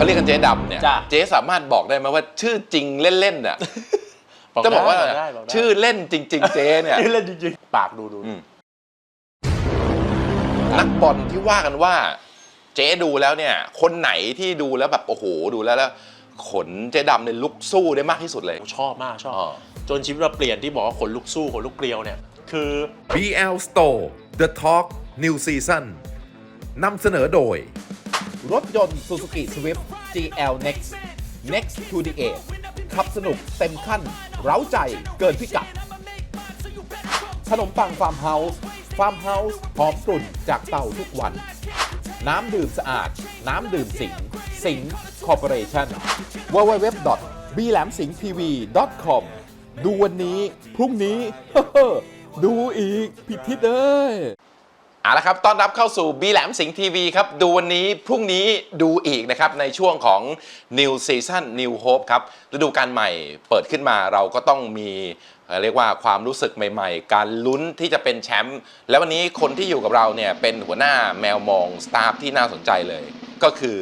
เขาเรียกกันเจ๊ดำเนี่ยจ้ะ เจ๊สามารถบอกได้ไหมว่าชื่อจริงเล่นๆน่ะบจะบอกว่าได้ได้บอกได้ชื่อเล่นจริง ๆ เจ๊เนี่ย ชื่อเล่นจริงๆปากดูดูอืม นักบอลที่ว่ากันว่า เจ๊ดูแล้วเนี่ย คนไหนที่ดูแล้วแบบโอ้โหดูแล้วแล้ว ขนเจ๊ดำเนี่ยลุกสู้ได้มากที่สุดเลย ชอบมากชอบ อ๋อ จนชีวิตเราเปลี่ยนที่บอกว่าขนลุกสู้ขนลุกเกลียวเนี่ย คือ BL Store The Talk New Season นำเสนอโดย รถยนต์ Suzuki Swift GL Next Next to the Edge ขับสนุกเต็มขั้น เร้าใจเกินพิกัด ขนมปังฟาร์มเฮาส์ฟาร์มเฮาส์หอมกลุ่นจากเตาทุกวัน น้ำดื่มสะอาด น้ำดื่มสิง สิงคอร์ปอเรชั่น www b l a m s i n g t v com ดูวันนี้ พรุ่งนี้ ดูอีก ผิดทิศเอ้ย เอาละครับ ต้อนรับเข้าสู่บีแหลมสิงห์ทีวีครับ ดูวันนี้พรุ่งนี้ดูอีกนะครับ ในช่วงของ New Season New Hope ครับ ฤดูกาลใหม่เปิดขึ้นมาเราก็ต้องมีเอ่อเรียกว่าความรู้สึกใหม่ๆ การลุ้นที่จะเป็นแชมป์แล้ววันนี้คนที่อยู่กับเราเนี่ยเป็นหัวหน้าแมวมองสตาฟที่น่าสนใจเลย ก็คือ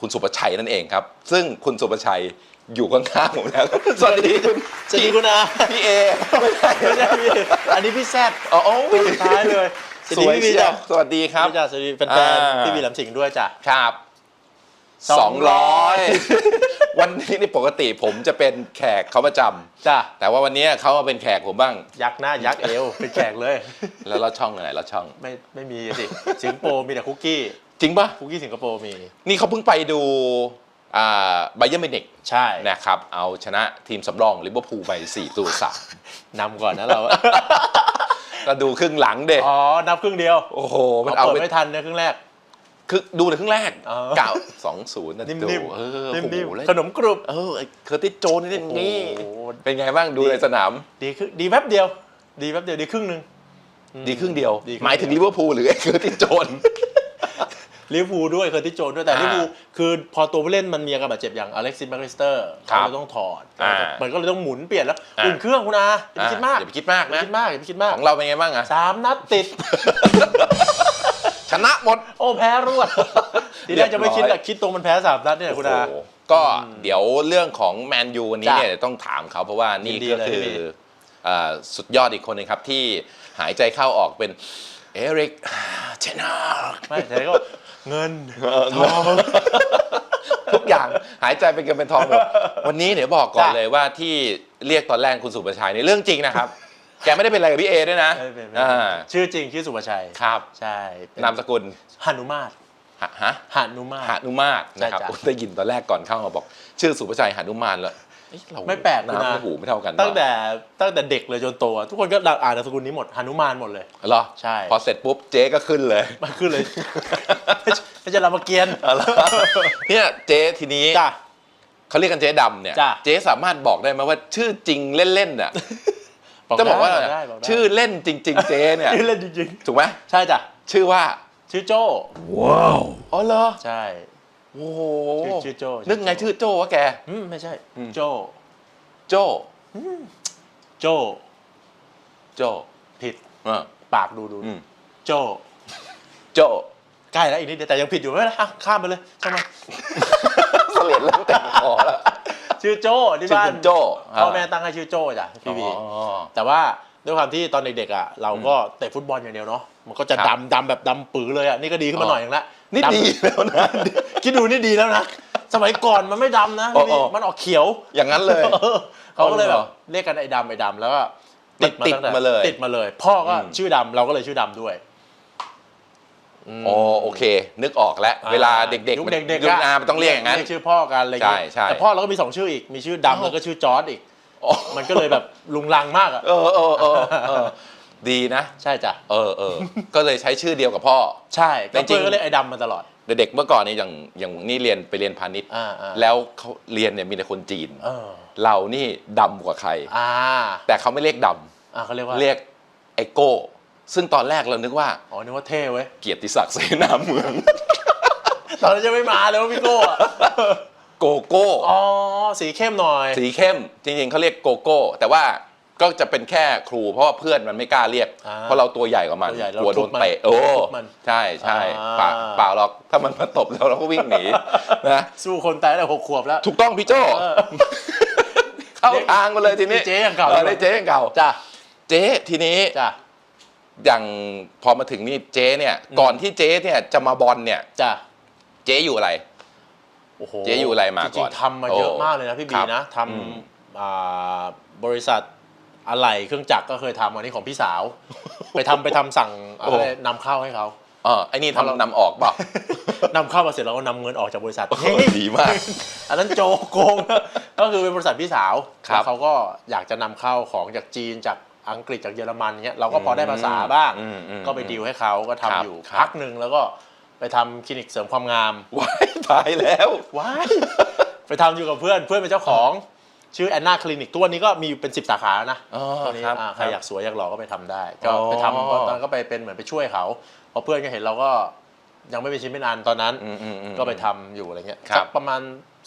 คุณสุประชัยนั่นเองครับ ซึ่งคุณสุประชัยอยู่ข้างๆผมแล้ว สวัสดีคุณสวัสดีคุณอาพี่เอไม่ใช่ไม่ใช่พี่อันนี้พี่แซดอ๋อโอ้ตัวยสุดท้ายเลย สวยพี่เชียจ้ะวสวัสดีครับ พี่จ้ะสวัสดีแฟนอ่าๆพี่บีแหลมสิงห์ด้วยจ้ะ ครับสสอองงร้ร้ออยยวันนี้นี่ปกติผมจะเป็นแขกเขาประจำจ้ะแต่ว่าวันนี้เขามาเป็นแขกผมบ้าง ยักษ์หน้ายักษ์เอวเป็นแขกเลย แล้วเราช่องอะไรเราช่อง ไม่ไม่มีสิสิงคโปร์มีแต่คุกกี้จริงปะคุกกี้สิงคโปร์มีนี่เขาเพิ่งไปดูอ่าไบเยอร์มินิกใช่นะครับ เอาชนะทีมสำรองลิเวอร์พูลไป4ตัวสามนำก่อนนะเรา ก็ดูครึ่งหลังเด็อ๋อ นับครึ่งเดียว โอ้โห มันเอาเอาเปิดไปไม่ทันในครึ่งแรก คือดูในครึ่งแรกอ๋อเก่าสองศูนย์นะนิ่ดูมเออๆโอ้นิ่มโหแล้วๆขนมกรุบ เออไอ้เคอร์ติสโจนนี่นี่โอ้โหเป็นไงบ้างดูในสนาม ดีขึ้นดีแป๊บเดียว ดีแป๊บเดียว ดีครึ่งหนึ่ง ดีครึ่งเดียวดีครึ่งหมายถึงลิเวอร์พูลหรือไอ้เคอร์ติสโจน ลิเวอร์พูลด้วยเคอร์ติสโจนส์ด้วยแต่อ่าลิเวอร์พูลคือพอตัวผู้เล่นมันมีอาการบาดเจ็บอย่างอเล็กซิสแมคลิสเตอร์ครัเขาบเลยต้องถอดอ่ามันก็เลยต้องหมุนเปลี่ยนแล้วอ่าอุ่นเครื่องคุณอาอย่าไปคิดมากอย่าไปคิดมากอย่านะไปคิดมากอย่าไปคิดมากของเราเป็นไงบ้างอะสามนัดติด ชนะหมด โอ้แพ้รวดทีแรกจะไม่คิดเรียบร้แหอยละคิดตรงมันแพ้สามนัดเนี่ยคุณอาโอ้โหก็เดี๋ยวเรื่องของแมนยูวันนี้จ้ะเนี่ยต้องถามเขาเพราะว่านี่ยินดีก็เลยคือพี่เอ่อสุดยอดอีกคนหนึงครับที่หายใจเข้าออกเป็นเอริกเทนอร์ไม่แต่ก็ เงินทองทุกอย่างหายใจเป็นเงินเป็นทองหมดวันนี้เดี๋ยวบอกก่อนจ้ะเลยว่าที่เรียกตอนแรกคุณสุประชัยนี่เรื่องจริงนะครับ แกไม่ได้เป็นอะไรกับพี่เอด้วยนะไม่เป็นไม่เป็นอ่าชื่อจริงชื่อสุภาชัยครับใช่เป็นนามสกุลหนุมาตฮะฮะหนุมาตหานุมาตนะครับใช่จ้ะโอ้ได้ยินตอนแรกก่อนเข้ามาบอก ชื่อสุภาชัยหานุมานแล้ว เอ๊ะเราไม่แปลกนะ น้ำหูไม่เท่ากันตั้งวะแต่ตั้งแต่เด็กเลยจนโตอะทุกคนก็อ่านนามสกุลนี้หมดหนุมานหมดเลย เหรอใช่ พอเสร็จปุ๊บเจ๊ก็ขึ้นเลย มันขึ้นเลย ไม่ใช่ไม่ใช่รามเกียรติ์เอาละเนี่ยเจ๊ทีนี้จ้ะ เขาเรียกกันเจ๊ดำเนี่ย จ้ะ เจ๊สามารถบอกได้ไหมว่าชื่อจริงเล่นๆน่ะจะบอกว่าได้บอกได้ชื่อเล่นจริง ๆ เจ๊เนี่ยชื่อเล่นจริงถูกไหมๆ ใช่จ้ะ ชื่อว่าชื่อโจ้อ๋อเหรอ ใช่ โอ้โหชื่อชื่อโจ้นึกไงชื่อโจ้วะแกอืมไม่ใช่อืมโจ้โจ้โจ้โจ้ผิดอ่าปากดูดูอืมโจ้โจ้ใกล้แล้วอีกนิดเดียวแต่ยังผิดอยู่ไม่เป็นไรอะข้ามไปเลยข้ามมาเสลียดเริ่มเต็มคอแล้วชื่อโจ้ที่ชื่อบ้านคุณโจ้พ่อแม่ตั้งให้ชื่อโจ้จ้ะพี่บีอ๋อ แต่ว่าด้วยความที่ตอนเด็กๆอะเราก็เตะฟุตบอลอย่างเดียวเนาะมันก็จะครับดำดำแบบดำปื้อเลยอะนี่ก็ดีขึ้นมาอ๋อหน่อยนึงละ นี่ำดีแล้วนะ คิดดูนี่ดีแล้วนะ สมัยก่อนมันไม่ดำนะพี่บีอ๋ออ๋อ มันออกเขียว อย่างนั้นเลย เออเขาก็เลยอ๋อเหรแบอบเรียกกันไอ้ดำไอ้ดำแล้วก็ติดตั้งแต่ติดมาเลยติดมาเลย พ่อก็อืม ชื่อดำเราก็เลยชื่อดำด้วยมอ๋อโอเค นึกออกแล้ว เวลาเด็กๆยุคมันเด็กๆยุคะอามันต้องเรียกอย่างนั้น เรียกชื่อพ่อกันอะไรอย่างเงี้ยใช่ใช่แต่พ่อเราก็มีสองชื่ออีก มีชื่อดำแล้วก็ชื่อจอร์ดอีก อ๋อ มันก็เลยแบบลุงลังมากอะเออเออเออเออ ดีนะ ใช่จ้ะเออเออ ก็เลยใช้ชื่อเดียวกับพ่อ ใช่แต่ก็จริงเพื่อนก็เรียกไอ้ดำมาตลอด เด็กๆเมื่อก่อนนี่อย่างอย่างนี่เรียนไปเรียนพาณิชย์อ่าอ่าแล้วเขาเรียนเนี่ยมีแต่คนจีนเออเรานี่ดำกว่าใครอ่าแต่เขาไม่เรียกดอ่าเขาเรียกว่าำเรียกไอโก้ ซึ่งตอนแรกเรานึกว่าอ๋อนึกว่าเท่เว้ยเกียรติศักดิ์เสนาเมืองตอนนั้นจะไม่มาเลยว่าพี่โก้อะโกโก้อ๋อสีเข้มหน่อย สีเข้มจริงๆเขาเรียกโกโก้ แต่ว่า ก็จะเป็นแค่ครูเพราะว่าเพื่อนมันไม่กล้าเรียก อ่าเพราะเราตัวใหญ่กว่ามันตัวใหญ่เรากลัวโดนเตะทุบมันโอ้ทุบมันใช่ใช่อ่าเปล่าเปล่าหรอกถ้ามันมาตบเราเราก็วิ่งหนีนะสู้คนตายได้หกขวบแล้ว ถูกต้องพี่โจเออ เข้าทางมาเลยทีนี้เจ๊อย่างเก่า ออได้เจ๊อย่างเก่า จ้ะเจ๊ทีนี้ จ้ะ อย่างพอมาถึงนี่เจ๊เนี่ย อืม ก่อนที่เจ๊เนี่ยจะมาบอลเนี่ย จ้ะเจ๊อยู่อะไร โอ้โหเจ๊อยู่อะไรมาจก่ริองนๆทำมาเยอะโอ้มากเลยนะพี่คบีรับนะทอืมำอ่าบริษัท อะไหล่เครื่องจักรก็เคยทำอันนี้ของพี่สาว ไปทำไปทำสั่งอะไรนำเข้าให้เขา เออไอ้นี่เพราะเราทำนำออกเปล่า นำเข้ามาเสร็จแล้วก็นำเงินออกจากบริษัทโอ้โหดีมาก อันนั้นโจโกงก็คือเป็นบริษัทพี่สาวครับแล้วเขาก็อยากจะนำเข้าของจากจีนจากอังกฤษจากเยอรมันเงี้ยเราก็พอได้ภาษาบ้าง อืมอืมก็ไปดีลให้เขาก็ทำครับอยู่ครับ พักหนึ่งแล้วก็ไปทำคลินิกเสริมความงามว้ายตายแล้ว ว้ายไปทำอยู่กับเพื่อนเพื่อนเป็นเจ้าของ ชื่อแอนนาคลินิก ตัวนี้ก็มีเป็นสิบสาขาแล้วนะอ๋อตอนนี้ครับอ่าใครครับอยากสวยอยากหล่อก็ไปทำได้ ก็อ๋อ ไปทำตอนนั้นก็ไปเป็นเหมือนไปช่วยเขาพอเพื่อนก็เห็นเราก็ยังไม่เป็นชิ้นเป็นอันตอนนั้น อืมอืมอืม ก็ไปทำอยู่อะไรเงี้ยครับ สักประมาณ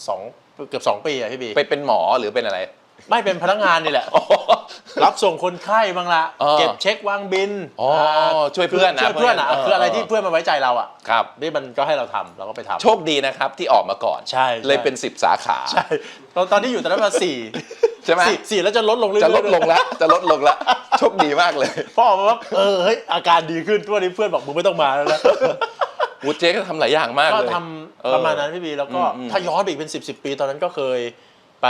สองเกือบสองปีอะพี่บี ไปเป็นหมอหรือเป็นอะไร ไม่เป็นพนักงานนี่แหละ รับส่งคนไข้บ้างละเออเก็บเช็ควางบินอ๋อช่วยเพื่อนนะช่วยเพื่อนอะเพื่อนคืออะไรเออที่เพื่อนมาไว้ใจเราอะครับ นี่มันก็ให้เราทำเราก็ไปทำ โชคดีนะครับที่ออกมาก่อนใช่ใช่ เลยเป็นสิบสาขา ใช่ตอนตอนที่อยู่ตอนนั้นมาสี่ใช่ไหม สี่สี่แล้วจะลดลงเรื่อยๆจะลดลงแล้ว จะลดลงแล้ว โชคดีมากเลยพอออกมาว่าเออเฮ้ยอาการดีขึ้นทุกวันนี้เพื่อนบอกมึงไม่ต้องมาแล้วนะวูดเจ๊ก็ทำหลายอย่างมากก็เลยทเออำประมาณนั้นพี่บีแล้วก็อืมอืม ถ้าย้อนไปอีกเป็นสิบสิบปีตอนนั้นก็เคย ไป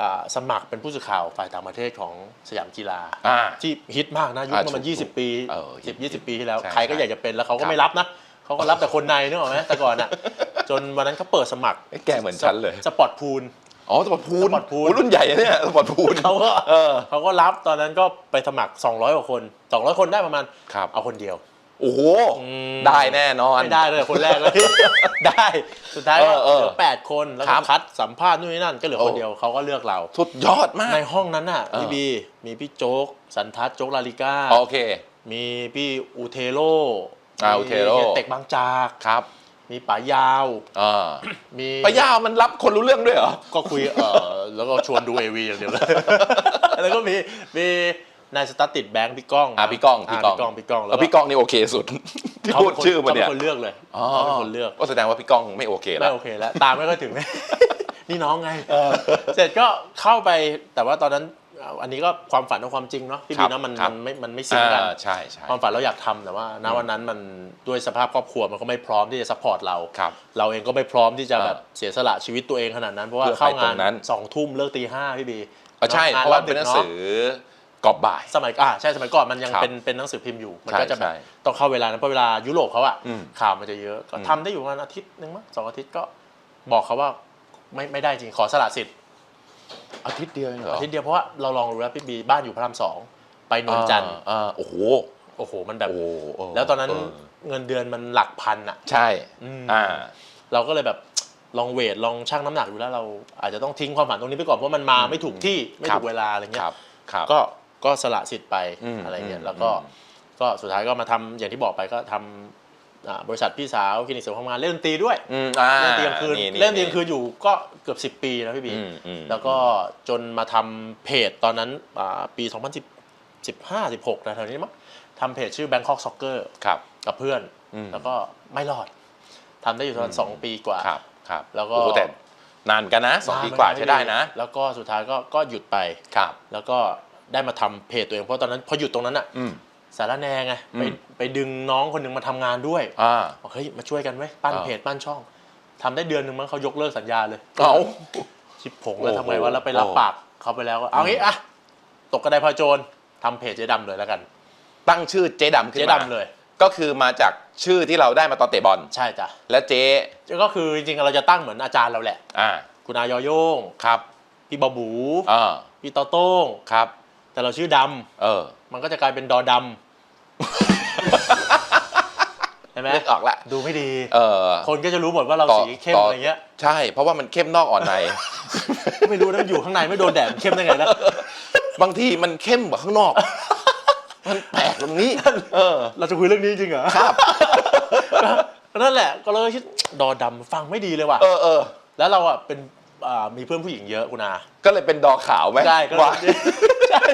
อ่าสมัครเป็นผู้สื่อข่าวฝ่ายต่างประเทศของสยามกีฬา อ่า ที่ฮิตมากนะยุคอ่าประมาณถูกยี่สิบปี เออสิบยี่สิบปีที่แล้ว ใช่ใครก็ใช่อยากจะเป็นแล้วเขาคก็รับไม่รับนะเขาก็รับแต่คนในนึกออกไหมแต่ก่อนอะ จนวันนั้นเขาเปิดสมัครเอ้ยแกเหมือนฉันเลย สปอร์ตพูล อ๋อสปอร์ตพูลสปอร์ตพูลโรุ่นใหญ่นะเนี่ยสปอร์ตพูล เขาก็เออเขาก็รับตอนนั้นก็ไปสมัคร 200 กว่าคน 200 คนได้ประมาณครับ เอาคนเดียว โอ้โหอืมได้แน่นอน ไม่ได้เลยคนแรกเลย ได้สุดท้ายก็เออเออเหลือแปดคนแล้วคก็รับคัดสัมภาษณ์นู่นนี่นั่นก็เหลือโอ้คนเดียวเขาก็เลือกเรา สุดยอดมากในห้องนั้นน่ะเออพี่บีมีพี่โจ๊กสันทัศน์โจ๊กลาลิก้า โอเค มีพี่อูเทโรอ่ามีอูเทโร่ฮียเต็กบางจาก ครับมีป๋ายาว อ่ามีปะย่ามันรับคนรู้เรื่องด้วยเหรอ ก็คุยเออแล้วก็ชวนดูเอวีอย่างเดียวเลย แล้วก็มีมี นายสตาร์ติดแบงค์พี่ก้องอ่าพี่ก้องพี่ก้องพี่ก้องพี่ก้องแล้วพี่ก้องนี่โอเคสุดที่พูดชื่อมาเนี่ยเขาเป็นคนเลือกเลยอ๋อเขาเป็นคนเลือกก็แสดงว่าพี่ก้องไม่โอเคแล้ไม่วโอเคแล้วตามไม่ค่อยถึงนี่น้องไงเสร็จก็เข้าไปแต่ว่าตอนนั้นอันนี้ก็ความฝันกับความจริงเนาะพี่ครับีบเนาะมันครับมันไม่มันไม่ซิงกันอ่าใช่ใช่ความฝันเราอยากทำแต่ว่าณวันนั้นมันด้วยสภาพครอบครัวมันก็ไม่พร้อมที่จะซัพพอร์ตเราครับเราเองก็ไม่พร้อมที่จะอ่าแบบเสียสละชีวิตตัวเองขนาดนั้นเพราะว่าเพื่อไปเข้างาตรงนั้นนสองทุ่มเลิกตีห้าพี่บีอะใช่นเพราะว่าบเป็นหนังดึกสือ กรอบบ่าย สมัยอ่าใช่สมัยก่อนมันยังครับเป็นเป็นหนังสือพิมพ์อยู่ มันใช่ก็จะแบบใช่ต้องเข้าเวลานั้นเพราะเวลายุโรปเขาอะอืมข่าวมันจะเยอะก็อืม ทำได้อยู่ประมาณอาทิตย์หนึ่งมั้งสองอาทิตย์ก็บอกเขาว่าไม่ไม่ได้จริงขอสละสิทธิ์อาทิตย์เดียวเองเหรออาทิตย์เดียวเพราะว่าเราลองดูแล้วพี่บีบ้านอยู่พระรามสองไปนวลจันทร์อ่าโอ้โหโอ้โหมันแบบ โอ้โหเแล้วตอนนั้นเเงินเดือนมันหลักพันอะ ใช่อืม อ่า เราก็เลยแบบ ลองเวทลองชั่งน้ำหนักดูแล้วเราอาจจะต้องทิ้งความฝันตรงนี้ไปก่อนเพราะมันมาไม่ถูกที่ไม่ครัถูบกเวลาอะไรคเงี้รัยบครับก็ ก็สละสิทธิ์ไปอืมอะไรเงี้ยอืมแล้วก็อืมก็สุดท้ายก็มาทำอย่างที่บอกไปก็ทำอ่าบริษัทพี่สาวคลินิกเสริมความงานเล่นดนตรีด้วยอืมอ่าเล่นดนตรีกลางคืนเล่นดนตรีกลางคืนอยู่ก็เกือบ 10 ปีแล้วพี่บีอืมอืมแล้วก็จนมาทำเพจตอนนั้นอ่าปี2010 15 16นะแถวนี้มั้งทำเพจชื่อ Bangkok Soccer ครับกับเพื่อนอืมแล้วก็ไม่รอดทำได้อยู่ประมาณสองปีกว่าครับครับ แล้วก็โอ้โหแต่นานกันนะสองปีกว่าใช้ได้นะ แล้วก็สุดท้ายก็ก็หยุดไปครับ แล้วก็ ได้มาทำเพจตัวเองเพราะตอนนั้นพอหยุดตรงนั้นอะอืมสารแหนไงไปอืมไปดึงน้องคนหนึ่งมาทำงานด้วยอ่าบอกเฮ้ยมาช่วยกันไว้ยปั้นอ่าเพจปั้นช่องทำได้เดือนหนึ่งมั้งเขายกเลิกสัญญาเลยเอาชิปผงแล้วโอ้โหทำไงวะแล้วไปรับปากเขาไปแล้วก็เอางี้อะตกกระไดพลอยโจรทำเพจเจ๊ดำเลยแล้วกัน ตั้งชื่อเจ๊ดำขึ้นเจ๊มาดำเลย ก็คือมาจากชื่อที่เราได้มาตอนเตะบอลใช่จ้ะและเจ๊ก็คือจริงๆเราจะตั้งเหมือนอาจารย์เราแหละ อ่า คุณอายอโย่งครับ พี่บาบูอ่าพี่โตโต้งครับ แต่เราชื่อดำเออมันก็จะกลายเป็นดอดำเห็นไหมนึกออกละ ดูไม่ดี เออคนก็จะรู้หมดว่าเราต่อสีเข้มต่อออะไรเงี้ย ใช่ เพราะว่ามันเข้มนอกอ่อนใน ไม่รู้นะมันอยู่ข้างในไม่โดนแดดมันเข้มได้ไงนะบางทีมันเข้มกว่าข้างนอก มันแปลกตรงนี้ เออ เราจะคุยเรื่องนี้จริงเหรอครับนั่นแหละ ก็เลยคิดดอดำฟังไม่ดีเลยว่ะเออเออแล้วเราอะเป็นอ่ามีเพื่อนผู้หญิงเยอะคุณอาก็เลยเป็นดอขาวไหมใช่ก็เลยวะใช่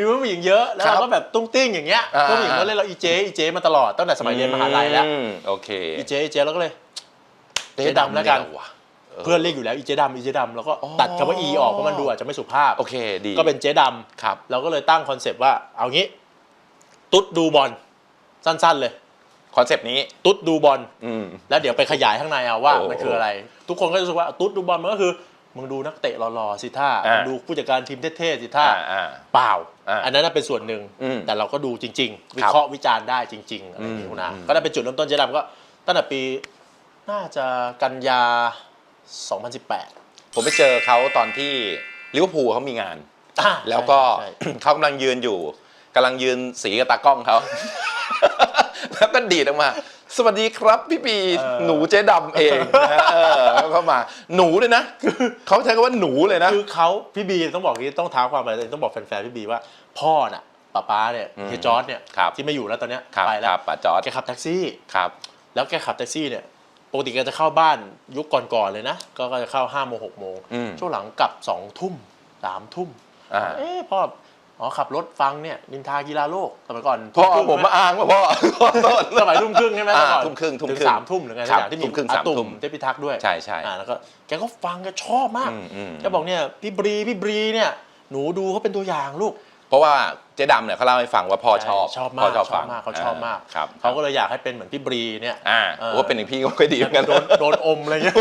มีเพื่อนผู้หญิงเยอะแล้วครับเราก็แบบตุ้งติ้งอย่างเงี้ยอ่าเพื่อนผู้หญิงก็เล่นเราอีเจอีเจมาตลอดตั้งแต่สมัยเรียนมหาลัยแล้วอืมโอเคอีเจอีเจแล้วก็เลยเจ๊ดำแล้วกันเยว่ะเพื่อนเรียกอยู่แล้วอีเจดำอีเจดำแล้วก็อ๋อตัดคำว่าอีออกเพราะมันดูอาจจะไม่สุภาพโอเคดีก็เป็นเจ๊ดครับำเราก็เลยตั้งคอนเซปต์ว่าเอางี้ ตุ๊ดดูบอลสั้นๆเลยคอนเซปต์นี้ตุ๊ดดูบอลอืมแล้วเดี๋ยวไปขยายข้างในเอาว่าโอ้มันคืออะไร ทุกคนก็จะรู้สึกว่าตุ๊ดดูบอลมันก็คือ มึงดูนักเตะหล่อๆสิท่าอ่ามึงดูผู้จัดการทีมเท่ๆสิท่าอ่าอ่าเปล่าอ่า อันนั้นนะเป็นส่วนหนึ่งอืมแต่เราก็ดูจริง ๆ วิครับเคราะห์วิจารณ์ได้จริง ๆ อะไรอย่างนี้อืมนะอืมก็ได้เป็นจุดเริ่มต้นเจ๊ดำก็ตั้งแต่ปีน่าจะกันยา 2018 ผมไปเจอเขาตอนที่ลิเวอร์พูลเขามีงานอะแล้วก็ใช่ใช่เขากำลังยืนอยู่กำลังยืนสีกับตากล้องเขาแล้วก็ดีดออกมา สวัสดีครับพี่ปีเออหนูเจ๊ดำเองนะเออแล้วเข้ามาหนูเลยนะเขาใช้คำว่าหนูเลยนะคือเขาพี่บีต้องบอกอย่างนี้ต้องท้าความอะไรต้องบอกแฟนๆพี่บีว่า พ่อน่ะป้าป้าเนี่ยอืมเฮียจอร์ดเนี่ยครับที่ไม่อยู่แล้วตอนเนี้ยครับไปคแล้วรับป้าจอร์ดแกขับแท็กซี่ครับแล้วแกขับแท็กซี่เนี่ยปกติแกจะเข้าบ้านยุคก่อนๆเลยนะ ก็ก็จะเข้า5้าโมงหกโมงอืมช่วงหลังกลับ2องทุ่มสามทุ่มอ่าเอ๊ะพ่อ อ๋อขับรถฟังเนี่ยนินทากีฬาโลกสมัยก่อนพ่อทุ่ครึ่งผมมาอ้างว่าพ่อขอโทษสมัยทุ่มครึ่งใช่ไหมอ่าแต่ก่อนทุ่มครึ่งทุ่มถึงครึ่งสามทุ่มหรือไงครับอย่างที่มีทุ่มครึ่งอาสามตุ่ทุ่มมเทพิทักษ์ด้วยใช่ใช่อ่าแล้วก็แกก็ฟังแกชอบมากอืมอืมแกบอกเนี่ยพี่บรีพี่บรีเนี่ยหนูดูเขาเป็นตัวอย่างลูก เพราะว่าเจ๊ดำเนี่ยเขาเล่าให้ฟังว่าพ่อชอบชอบพ่มากชอบชอฟับงมากเขาชอบมากครับเขาก็เลยอยากให้เป็นเหมือนพี่บรีเนี่ยอ่าเออว่าเป็นอย่างพี่ก็ไม่ดีเหมือนกันโดนโดนอมอะไรเงี้ย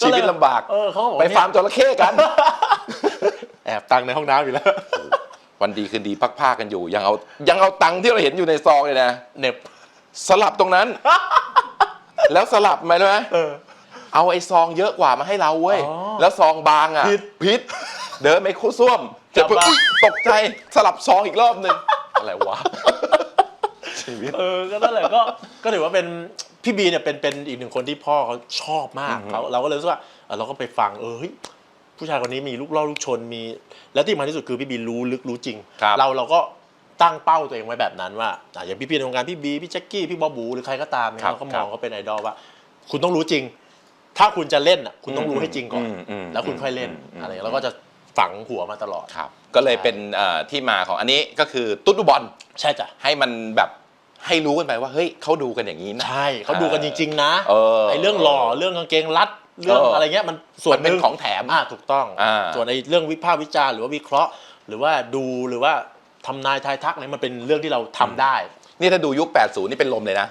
ชีวิตลำบากเออเขาบอกไปว่เนี่ยฟาร์มจระเข้กัน แอบตังค์ในห้องน้ำอยู่แล้ว วันดีคืนดีพักผ้ากันอยู่ ยังเอายังเอาตังค์ที่เราเห็นอยู่ในซองเลยนะเหน็บสลับตรงนั้น แล้วสลับไหมรู้ไหมเออเอาไอ้ซองเยอะกว่ามาให้เราเว้ยอ๋อแล้วซองบางอะผิดพิษเดินไปคู่ส้วมจัจะบเพิ่งมาอุ๊ยตกใจสลับซองอีกรอบหนึ่งอะไรวะชีวิตเออก็นั่นแหละก็ก็ถือว่าเป็นพี่บีเนี่ยเป็นเป็นอีกหนึ่งคนที่พ่อเขาชอบมากอือฮึเขาเราก็เลยรู้สึกว่าเออเราก็ไปฟังเออเฮ้ย ผู้ชายคนนี้มีลูกเล่าลูกชนมี แล้วที่สำคัญที่สุดคือพี่บีรู้ลึกรู้จริง ครับเราเราก็ตั้งเป้าตัวเองไว้แบบนั้นว่าอะอย่างพี่พีในวงการพี่บีพี่แจ็คกี้พี่บอบูหรือใครก็ตามเนี่ยครับเราก็มครัองบเขาเป็นไอดอลว่า คุณต้องรู้จริง ถ้าคุณจะเล่นอะคุณต้องรู้ให้จริงก่อน อืมอืมแล้วคุณค่อยเล่นอืม อะไรอย่างเงี้ยเราก็จะฝังหัวมาตลอดครับ ก็เลยเป็นเอ่อที่มาของอันนี้ก็คือตุ๊ดดูบอลใช่จ้ะให้มันแบบให้รู้กันไปว่าเฮ้ยเขาดูกันอย่างนี้นะ ใช่เขาดูกันจริง ๆ นะเออไอ้เรื่องหล่อเรื่องกางเกงรัด เรื่องเออออะไรเงี้ยมันส่วนมันเป็นหงของแถมอ่าถูกต้อง อ่า ส่วนไอ้เรื่องวิพากษ์วิจารณ์หรือว่าวิเคราะห์ หรือว่าดูหรือว่าทำนายทายทักอะไรมันเป็นเรื่องที่เราทำได้ นี่ถ้าดูยุค 80 นี่เป็นลมเลยนะ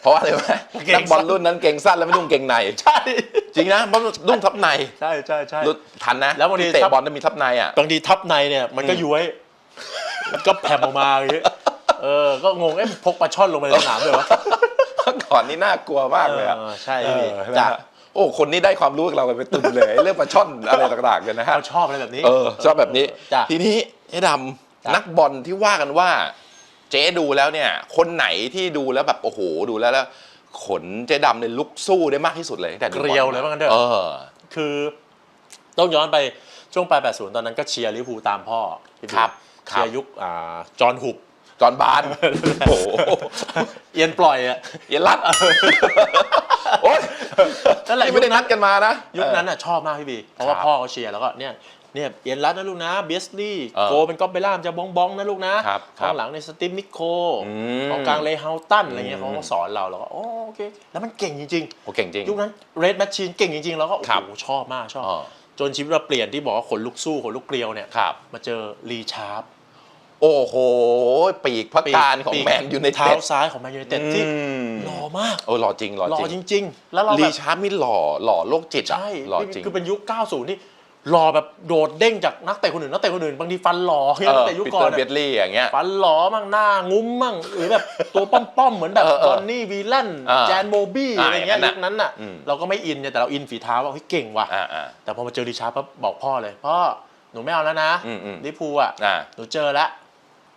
เพราะว่าอะไรวะเกงสั้น นักบอลรุ่นนั้นเก่งสั้นแล้วไม่นุ่งเก่งใน ใช่จริงนะเพราะนุ่งทับในใช่ใช่ใช่ รุ่นทันนะแล้วบางทีที่เตะทับ บอลจะมีทับในอะ บางทีทับในเนี่ยมันก็ย้วยมันก็แผ่ออกมาอย่างเงี้ยเออก็งงเอ๊ะพกปลาช่อนลงไปในสนามเลยวะเมื่อก่อนนี่น่ากลัวมากเลยอะเออใช่เอพี่อจ้ะนะฮะโอ้คนนี้ได้ความรู้กับเราไปตึมเลยเรื่องปลาช่อนอะไรต่างๆกันนะฮะเขาชอบอะไรแบบนี้เออชอบแบบนี้ จ้ะ ทีนี้ไอ้ดจ้ะำนักบอลที่ว่ากันว่า เจ๊ดูแล้วเนี่ย คนไหนที่ดูแล้วแบบโอ้โหดูแล้วแล้ว ขนเจ๊ดำในยลุกสู้ได้มากที่สุดเลยตั้งแต่ดูเกลียวเลยว่างั้นเถอะ เออ คือต้องย้อนไปช่วงปลาย 80 ตอนนั้นก็เชียร์ลิเวอร์พูลตามพ่อพี่บิ๊กครับครับ เชียร์ยุคอ่าจอห์นหุบ จอห์นบานโอ้โหเอียนปล่อยอะเย็นรัดโอ๊ย นั่นแหละนี่ไม่ได้ยุคนั้นันดกันมานะยุคนั้นอะชอบมากพี่บี เพราะว่าครับพ่อเขาเชียร์แล้วก็เนี่ยเนี่ยเอียนรัดนะลูกนะเบสลี่เออโกเป็นก๊อบเบล่ามจะบ้องบ้องๆนะลูกนะครับครับข้างหลังในสตีฟนิโคอืมกองกลางเลเฮาตันอะไรเงี้ยอืมเขาก็สอนเราแล้วก็โอโอเค แล้วมันเก่งจริง โอ้เก่งจริง ๆ ยุคนั้นเรดแมชชีนเก่งจริง ๆ แล้วก็โอ้ครับโหชอบมากชอบอ๋อจนชีวิตเราเปลี่ยนที่บอกว่าขนลุกสู้ขนลุกเกลียวเนี่ยครับ มาเจอรีชาร์ป โอ้โห ปีกพักการของปีกแมนยูในเท้าเต็ดซ้ายของแมนยูไนเต็ดที่หล่อมากโอ้หล่อจริงหล่อหล่อจจริงริงๆแล้วเราลีแบบชาร์ดนี่หล่อหล่อโรคจิตอะใช่หล่อจริงคือเป็นยุค 90 ที่หล่อแบบโดดเด้งจากนักเตะคนอื่นนักเตะคนอื่นบางทีฟันหล่อเอนัอกเตะยุคปีก่อเตอนร์เบอะดลี่อย่างเงี้ยฟันหล่อมั่งหน้างุ้มมั่งหรือแบบตัวป้อมๆเหมือนแบบเออเอจออห์นนี่วีแลนอ่าแจนโมบี้อ่าอะไรเงี้ยอย่างนั้ยุนคนั้นน่ะอืมเราก็ไม่อินเนี่ยแต่เราอินฝีเท้าว่าเฮ้ยเก่งว่ะอ่าอ่าแต่พอมาเจอริชาร์ดปั๊บบอกพ่อเลยพ่อหนูไม่เอาแล้วนะอืมอืมลิพูลอะอ่าหนูเจอแล้ว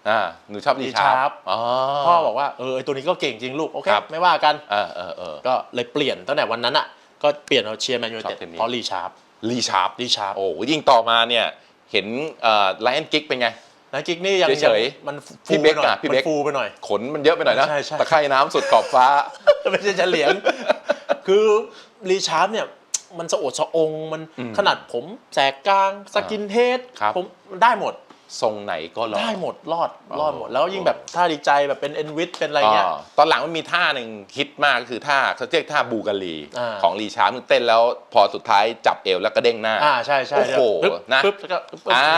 อ่าหนูชอบลีลีชาชาร์ร์ดดอ๋อพ่อบอกว่าเออไอตัวนี้ก็เก่งจริงลูกโอเคครับไม่ว่ากัน เออเออเออ ก็เลยเปลี่ยนตั้งแต่วันนั้นอะก็เปลี่ยนเอาเชียร์แมนยูไนเต็ดชอบทีมนี้เพราะรีชาร์ดลีชาร์ดรีชาร์ดโอ้ยิ่งต่อมาเนี่ยเห็นเอ่อไลออนกิกเป็นไง นะกิ๊กนี่ยังเฉยๆยังมันพี่ฟูเบ๊ไปกหน่อยอะพี่มัเบ๊ก นฟูไปหน่อย ขนมันเยอะไปหน่อยนะใช่ใช่ ตะไคร่น้ำสุดขอบฟ้า ไม่ใช่เฉลียง คือรีชาร์ดเนี่ยมันสะโอดสะองมันอืมขนาดผมแสกกลางสกินเฮดครับผมมันได้หมด ทรงไหนก็รอด ได้หมดรอดรอดหมดอ๋อแล้วยิ่งแบบท่าดีใจแบบเป็นเอ็นวิทเป็นอะไรเงี้ยอ๋อตอนหลังมันมีท่าหนึ่งฮิตมากก็คือท่าเขาเรียกท่าบูการีอ่า ของลีชาร์ดมันเต้นแล้วพอสุดท้ายจับเอวแล้วก็เด้งหน้า อ่าใช่ใช่โอ้โหปึ๊บนะ ปึ๊บแล้วก็ปึ๊บปึ๊บอ่า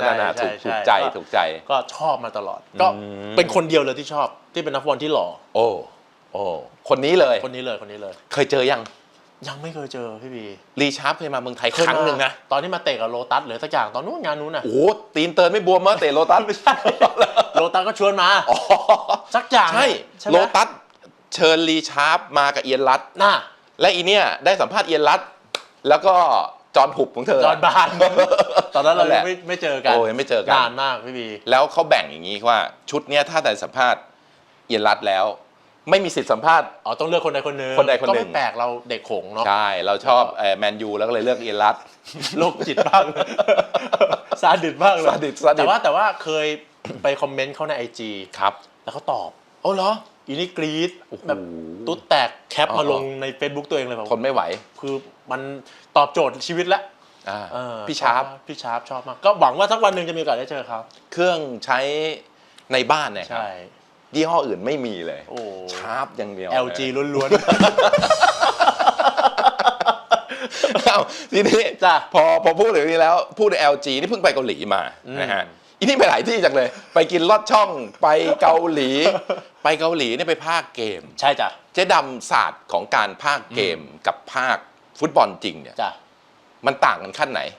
ใช่นั่นน่ะถูกช่ถูกใจก็ถูกใจ ก็ชอบมาตลอด ก็อืม เป็นคนเดียวเลยที่ชอบที่เป็นนักฟุตบอลที่หล่อโอ้โอ้คนนี้เลยคนนี้เลยคนนี้เลย เคยเจอยัง ยังไม่เคยเจอพี่บีลีชาร์ดเคยมาเมืองไทยครั้งหนึ่งนะตอนที่มาเตะกับโลตัสหรือสักอย่างตอนนู้นงานนู้นน่ะโอ้โหตีนเติร์นไม่บวมมาเตะโลตัสไม่ใช่โลตัสก็ชวนมาอ๋อสักอย่างใช่ใช่ไหมโลตัสเชิญลีชาร์ปมากับเอียนรัตน่าและอีเนี่ยได้สัมภาษณ์เอียนรัตแล้วก็จอห์นหุบของเธอจอห์นบานตอนนั้นเรานั่นแหยังละไม่ไม่เจอกันโอ้ยไม่เจอกันนานมากพี่บีแล้วเขาแบ่งอย่างนี้ว่าชุดเนี้ยถ้าแต่สัมภาษณ์เอียนรัตแล้ว ไม่มีสิทธิ์สัมภาษณ์ อ๋อต้องเลือกคนใดคนหนึ่งคนใดคนหนึ่ง ก็ไม่แปลกเราเด็กขงเนาะ ใช่ เราชอบแมนยูแล้วก็เลยเลือกเอียนรัต โรคจิตบ้าง ซาดิสบ้างเลยซาดิสซาดิส แต่ว่าแต่ว่าเคยไปคอมเมนต์เขาในไอจีครับ แล้วเขาตอบ โอ้เหรออีนี่กรี๊ดโอ้โหแบบตุ๊ดแตกแคปอ๋อมาลงใน Facebook ตัวเองเลยแบบทนไม่ไหวคือมันตอบโจทย์ชีวิตแล้วอ่าเออพี่ชาร์ปอบมกพี่ชาร์ปชอบมาก ก็หวังว่าสักวันหนึ่งจะมีโอกาสได้เจอเขาเครื่องใช้ในบ้านเนี่ยครับ ใช่ ยี่ห้ออื่นไม่มีเลยโอ้ ชาร์ปอย่างเดียว LG ล้วน อ้าวทีนี้จ้ะพอพอพูดถึงนี้แล้ว พูดถึง LG นี่เพิ่งไปเกาหลีมาอืมนะฮะอีนี่ไปหลายที่จังเลย ไปกินลอดช่องไปเกาหลี ไปเกาหลีเนี่ยไปภาคเกม ๆ ใช่จ้ะเจ๊ดำศาสตร์ของการภาคเกมกับภาคฟุตบอลจริงเนี่ยจ้ะมันต่างกันขั้นไหนอ่า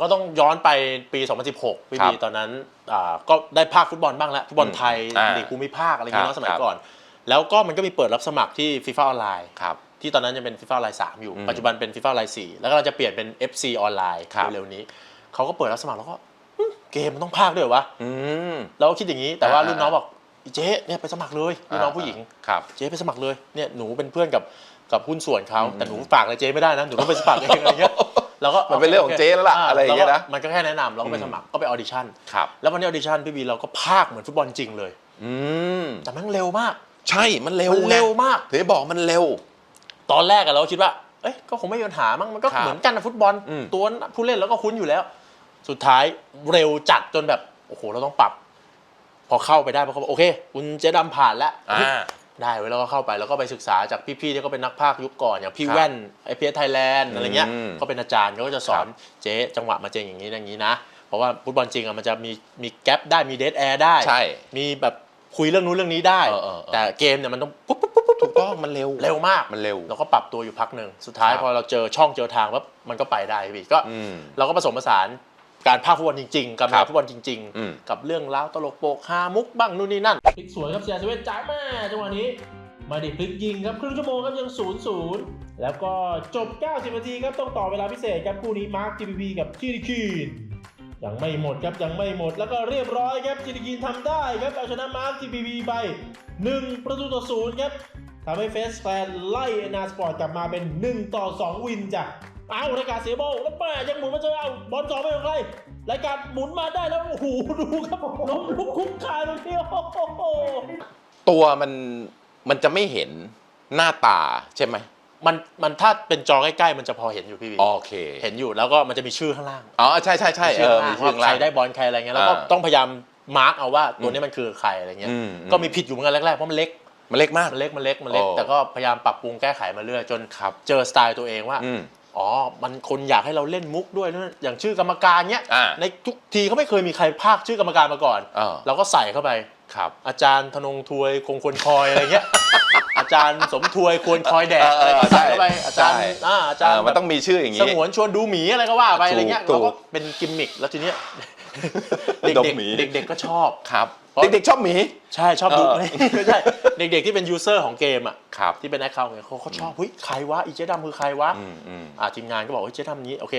ก็ต้องย้อนไปปี 2016 พี่ครับบีตอนนั้นอ่าก็ได้ภาคฟุตบอลบ้างแล้วฟุตบอลไทยอ่าลีกภูมิภาคอะไรอย่างเงี้ยครับเนาะสมัยครับก่อน แล้วก็มันก็มีเปิดรับสมัครที่ฟีฟ่าออนไลน์ครับที่ตอนนั้นยังเป็นฟีฟ่าออนไลน์3อยู่อืมปัจจุบันเป็นฟีฟ่าออนไลน์4แล้วก็เราจะเปลี่ยนเป็น FC ออนไลน์ครับเร็วๆนี้เขาก็เปิดรับสมัครแล้วก็อืมเกมมันต้องภาคด้วยเหรอวะอืมเราก็คิดอย่างนี้แต่ว่าอ่ารุ่นน้องบอกอีเจ๊เนี่ยไปสมัครเลยรุ่นน้องผู้หญิงครับเจ๊ไปสมัครเลยเนี่ยหนูเป็นเพื่อนกับกับหุ้นส่วนเขาอืมแต่หนูฝากอะไรเจ๊ไม่ได้นะหนูต้องไปสมัครเองอะไรเงี้ย แล้วก็มันเป็นเรื่องของเจ๊แล้วล่ะอะไรอย่างเงี้ยนะแวก็มันก็แค่แนะนำเราก็ไปสมัครก็ไปออดิชั่นครับแล้ววันนี้ออดิชั่นพี่บีเราก็พากย์เหมือนฟุตบอลจริงเลยอืมแต่มันเร็วมาก ใช่มันเร็วมันเร็วไงมากถึงได้บอกมันเร็ว ตอนแรกอะเราคิดว่าเอ้ยก็คงไม่มีปัญหามั้งมันก็ครับเหมือนกันนะฟุตบอลอืมตัวผู้เล่นแล้วก็คุ้นอยู่แล้ว สุดท้ายเร็วจัดจนแบบโอ้โหเราต้องปรับ พอเข้าไปได้พอเขาบอกโอเค คุณเจ๊ดำผ่านแล้วอ่า ได้เว้ยแล้วก็เข้าไปแล้วก็ไปศึกษาจากพี่ๆที่เขาเป็นนักพากย์ยุคก่อนอย่างพี่ครับแว่นไอพีเอสไทยแลนด์อะไรเงี้ยอืมก็เป็นอาจารย์เขาก็จะสอนครับเจ๊จังหวะมาเจงอย่างนี้อย่างนี้นะ เพราะว่าฟุตบอลจริงอะมันจะมีมีแกลบได้มีเด a แอร์ได้ใช่มีแบบคุยเรื่องนู้นเรื่องนี้ได้เออเออเออแต่เกมเนี่ยมันต้องปุ๊บปุ๊บปุ๊บปุ๊บถูกต้องมันเร็วเร็วมากมันเร็วเราก็ปรับตัวอยู่พักหนึ่งสุดท้ายครับพอเราเจอช่องเจอทางปั๊บมันก็ไปได้พี่ก็อืมเราก็ผสมผสาน การพากย์ฟุตบอลจริงๆ กับครังาบนฟุตบอลจริง อืม ๆ กับเรื่องราวตลกโปกฮามุกบ้างนู่นนี่นั่นพลิกสวยครับเสียสเวตจ่ายแม่จังหวะนี้มาดิพลิกยิงครับครึ่งชั่วโมงครับยัง0ูนย์แล้วก็จบ 90 นาทีครับต้องต่อเวลาพิเศษครับคู่นี้มาร์คจีพีกับจีดีคีนยังไม่หมดครับยังไม่หมดแล้วก็เรียบร้อยครับจีดีคีนทำได้ครับเอาชนะมาร์คจีพีไป 1 ประตูต่อศูนย์ครับทำให้เฟสแฟนไล่เอนาสปอร์ตกลับมาเป็น 1 ต่อ 2 วินจ้ะ เอารายการเสียโบอลแล้วแม่ยังหมุนมาเจอเอาบอลสองไปของใครรายการหมุนมาได้แล้วโอ้โหดูครับล้มลุกคุกคานเลยโอ้โหตัวมันมันจะไม่เห็นหน้าตาใช่ไหมมันมันถ้าเป็นจอใกล้ๆ มันจะพอเห็นอยู่พี่วีโอเค เห็นอยู่แล้วก็มันจะมีชื่อข้างล่างอ๋อใช่ใช่ใช่เออมีข้างชื่อล่างว่าใครล่างได้บอลใครอะไรเงี้ยแล้วก็อ่าต้องพยายามมาร์กเอาว่าตัวนี้มันคือใครอะไรเงี้ยอืมก็มีผิดอยู่เหมือนกันแรกๆเพราะมันเล็กมันเล็กมากมันเล็กมันเล็กมันเล็กโอ้แต่ก็พยายามปรับปรุงแก้ไขมาเรื่อยจนครับเจอสไตล์ตัวเองว่า อืมอ๋อ มันคนอยากให้เราเล่นมุกด้วยนะอย่างชื่อกรรมการเนี้ย อ่าในทุกทีเขาไม่เคยมีใครพากย์ชื่อกรรมการมาก่อน อ่า เราก็ใส่เข้าไป ครับ อาจารย์ธนงทวยคงควรคอยอะไรเงี้ย อาจารย์สมทวยควรคอยแดดเอออะไรเออก็ใส่เข้าไป ใช่อาจารย์ใช่ อ่าอาจารย์เออมันต้องมีชื่ออย่างสนี้ งวนชวนดูหมีอะไรก็ว่าไปถูกอะไรเงี้ยถูก เราก็เป็นกิมมิคแล้วทีเนี้ย เด็กดมๆหมีเด็กๆก็ชอบครับเพราะเด็กๆชอบหมี ใช่ชอบดูเออ ไม่ใช่เด็กๆที่เป็นยูเซอร์ของเกมอะครับที่เป็นแอคเคาท์เนี่ยเขาเขาชอบเฮ้ยใครวะอีเจดำคือใครวะ อืมอืม อ่าทีมงานก็บอกว่าเจดำนี้โอเค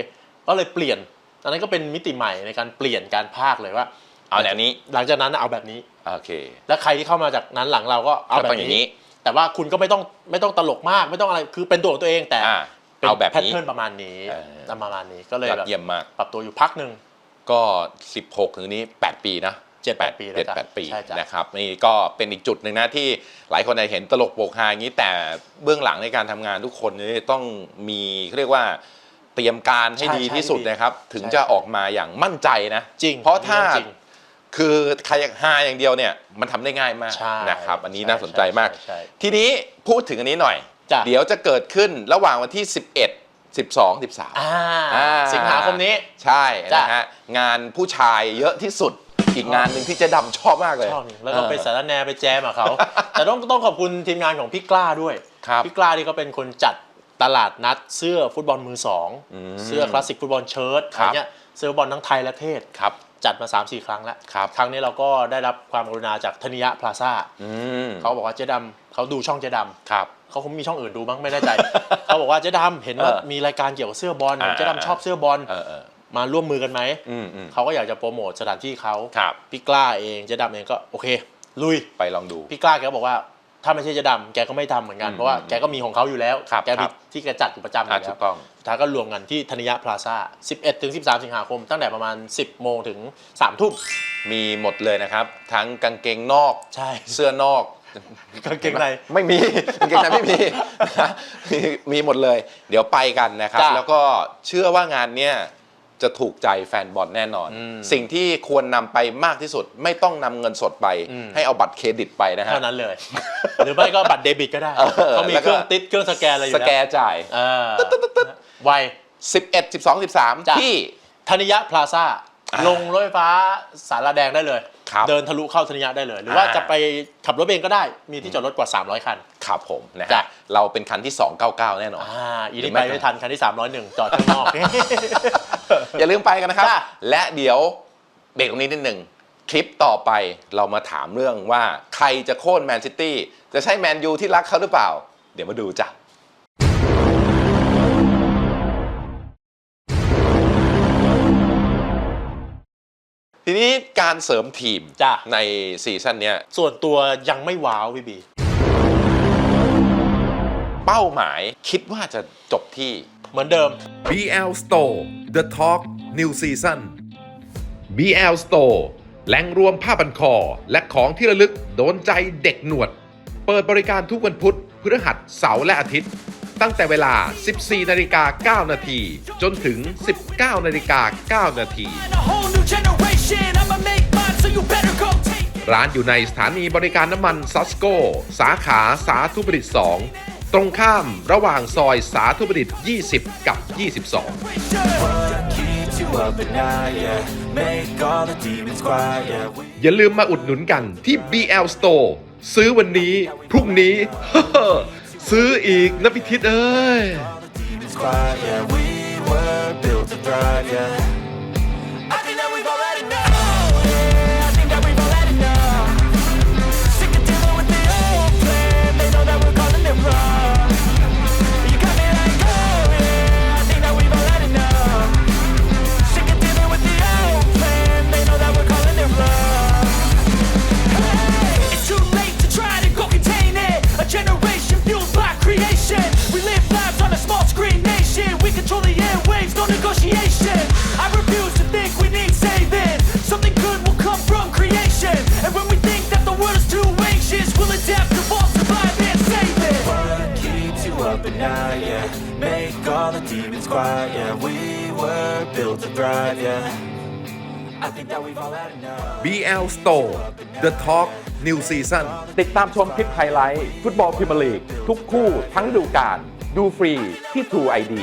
ก็เลยเปลี่ยนอันนั้นก็เป็นมิติใหม่ในการเปลี่ยนการพากย์เลยว่าเอาแนวนี้ หลังจากนั้นเอาแบบนี้ โอเคแล้วใครที่เข้ามาจากนั้นหลังเราก็เอาก็แบต้อบงอย่างนี้ นี้ แต่ว่าคุณก็ไม่ต้องไม่ต้องตลกมากไม่ต้องอะไรคือเป็นตัวของตัวเองแต่อ่าเป็นเอาแบบแพทนี้ เทิร์นประมาณนี้เออ ประมาณนี้ก็เลยยอดแบบเยี่ยมมาก ปรับตัวอยู่พักหนึ่ง ก็ 16 ถึงนี้ 8 ปีนะเจ็ดแปดปีแล้วเจ็ดจ้ะแปดปีใช่จ้ะ นะครับนี่ก็เป็นอีกจุดหนึ่งนะที่หลายคนอาจจะเห็นตลกโปกฮาอย่างนี้ แต่เบื้องหลังในการทำงานทุกคนนี่ต้องมีเขาเรียกว่าเตรียมการให้ใช่ดีใช่ที่สุดพี่นะครับ ถึงใช่จะออกมาอย่างมั่นใจนะจริงเพราะถ้าจริงคือใครหาอย่างเดียวเนี่ยมันทำได้ง่ายมากใช่นะครับ อันนี้ใช่น่าสนใจมาก ใช่ใช่ทีนี้พูดถึงอันนี้หน่อย จ้ะ เดี๋ยวจะเกิดขึ้นระหว่างวันที่ 11 12 13 อ่าอ่าสิงหาคมนี้ ใช่จ้ะ นะฮะงานผู้ชายเยอะที่สุด อีกงานหนึ่งที่เจ๊ดำชอบมากเลยชอบนี่แล้วก็ไปเออ สารแหนไปแจมกับเขา แต่ต้องต้องขอบคุณทีมงานของพี่กล้าด้วย ครับพี่กล้าที่เขาเป็นคนจัดตลาดนัดเสื้อฟุตบอลมือสองอืมเสื้อคลาสสิกฟุตบอลเชิ้ตคอะรัไรบเงี้ยเสื้อฟุตบอลทั้งไทยและเทศ ครับ จัดมา 3 4 ครั้งแล้วครับ ครั้งนี้เราก็ได้รับความกรุณาจากธนิยะพลาซ่าอืม เขาบอกว่าเจ๊ดำ เขาดูช่องเจ๊ดำครับเขาคงมีช่องอื่นดูบ้างไม่แน่ใจ เขาบอกว่าเจ๊ดำเห็นว่าเออมีรายการเกี่ยวกับเสื้อบอลเห็นอ่าเจ๊ดำชอบเสื้อบอลเออเออมาร่วมมือกันไหมอืมอืมเขาก็อยากจะโปรโมทสถานที่เขาครับพี่กล้าเองเจ๊ดำเองก็โอเค ลุยไปลองดูพี่กล้าแกก็บอกว่าถ้าไม่ใช่เจ๊ดำแกก็ไม่ทำเหมือนกันอืมเพราะว่าแกก็มีของเขาอยู่แล้วครับแกมีครับที่แกจัดอยู่ประจำอยู่อะแล้ถูวกต้องสุดท้ายก็รวมกันที่ธนิยะพลาซ่า 11 ถึง 13 สิงหาคม ตั้งแต่ประมาณ 10 โมงถึง 3 ทุ่ม มีหมดเลยนะครับ ทั้งกางเกงนอกใช่เสื้อนอก กางเกงใน ไม่มีกางเกงในไม่มีมีมีหมดเลย เดี๋ยวไปกันนะครับ จ้ะแล้วก็เชื่อว่างานเนี้ยจะถูกใจแฟนบอลแน่นอน อืมสิ่งที่ควรนำไปมากที่สุด ไม่ต้องนำเงินสดไป อืม ให้เอาบัตรเครดิตไปนะฮะ เท่านั้นเลย หรือไม่ก็บัตรเดบิตก็ได้เออเขามีแล้วเคก็รื่องติดเครื่องสแกนอะไรอยู่สแล้วแกนจ่าย เออไว 11 12 จ้ะ 13 ที่ ธนิยะพลาซ่า อ่า ลงรถไฟฟ้าสารแดงได้เลย ครับเดินทะลุเข้าธนิยะได้เลย หรือว่าอ่าจะไปขับรถเองก็ได้มีที่จอดรถกว่า 300 คัน ครับผมนะจ้ะฮะเราเป็นคันที่ 299 แน่นอนอ่าอีหรืนี่อไม่ไปไม่ทันคันที่ 301 จอดข้างนอก อย่าลืมไปกันนะครับจ้ะและเดี๋ยวเบรกตรงนี้นิดหนึ่งคลิปต่อไปเรามาถามเรื่องว่าใครจะโค่นแมนซิตี้จะใช่แมนยูที่รักเขาหรือเปล่า เดี๋ยวมาดูจ้ะ นี้การเสริมทีมจ้ะ ในซีซั่นเนี้ยส่วนตัวยังไม่ว้าวพี่บี เป้าหมายคิดว่าจะจบที่ เหมือนเดิม BL Store The Talk New Season BL Store แหล่งรวมผ้าบันคอ และของที่ระลึกโดนใจเด็กหนวด เปิดบริการทุกวันพุธพฤหัสเสาร์และอาทิตย์ ตั้งแต่เวลา 14นาฬิกา9นาทีจนถึง 19นาฬิกา9นาที And a whole new generation. ร้านอยู่ในสถานีบริการน้ำมันซัสโก สาขาสาธุประดิษฐ์2ตรงข้ามระหว่างซอยสาธุประดิษฐ์20 กับ 22 อย่าลืมมาอุดหนุนกันที่ BL Store ซื้อวันนี้ พรุ่งนี้ ซื้ออีกนะพิทิศเอ้ย yeah. We were built to thrive, yeah. Were built to thrive, yeah. I think that we've all had enough. BL Store The Talk New Season ติดตามชมคลิปไฮไลท์ ฟุตบอลพรีเมียร์ลีก ทุกคู่ทั้งฤดูกาลดูฟรีที่ True ID